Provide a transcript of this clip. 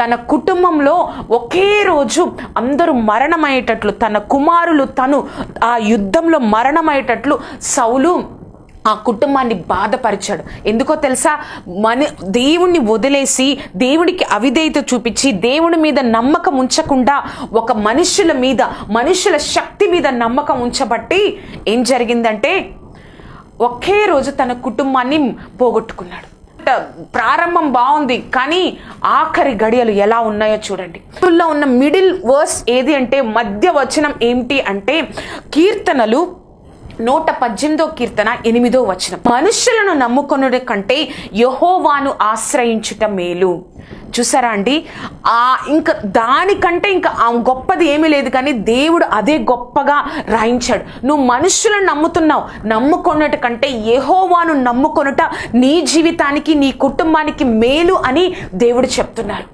తన కుటుంబంలో ఒకే రోజు అందరూ మరణమయ్యేటట్లు తన కుమారులు తను ఆ యుద్ధంలో మరణమయ్యేటట్లు సౌలు ఆ కుటుంబాన్ని బాధపరిచాడు. ఎందుకో తెలుసా? మన దేవుణ్ణి వదిలేసి దేవుడికి అవిధేయత చూపించి దేవుని మీద నమ్మకం ఉంచకుండా ఒక మనుషుల మీద మనుషుల శక్తి మీద నమ్మకం ఉంచబట్టి ఏం జరిగిందంటే ఒకే రోజు తన కుటుంబాన్ని పోగొట్టుకున్నాడు. ప్రారంభం బాగుంది కానీ ఆఖరి గడియలు ఎలా ఉన్నాయో చూడండి. ఉన్న మిడిల్ వర్స్ ఏది అంటే మధ్య వచనం ఏమిటి అంటే కీర్తనలు నూట పద్దెనిమిదో కీర్తన ఎనిమిదో వచనం. మనుషులను నమ్ముకొనుడి కంటే యహోవాను ఆశ్రయించుట మేలు. చూసారా అండి? ఆ ఇంకా దానికంటే ఇంకా ఆ గొప్పది ఏమీ లేదు కానీ దేవుడు అదే గొప్పగా రాయించాడు. నువ్వు మనుషులను నమ్ముతున్నావు. నమ్ముకొనుట కంటే యెహోవాను నమ్ముకొనుట నీ జీవితానికి నీ కుటుంబానికి మేలు అని దేవుడు చెప్తున్నారు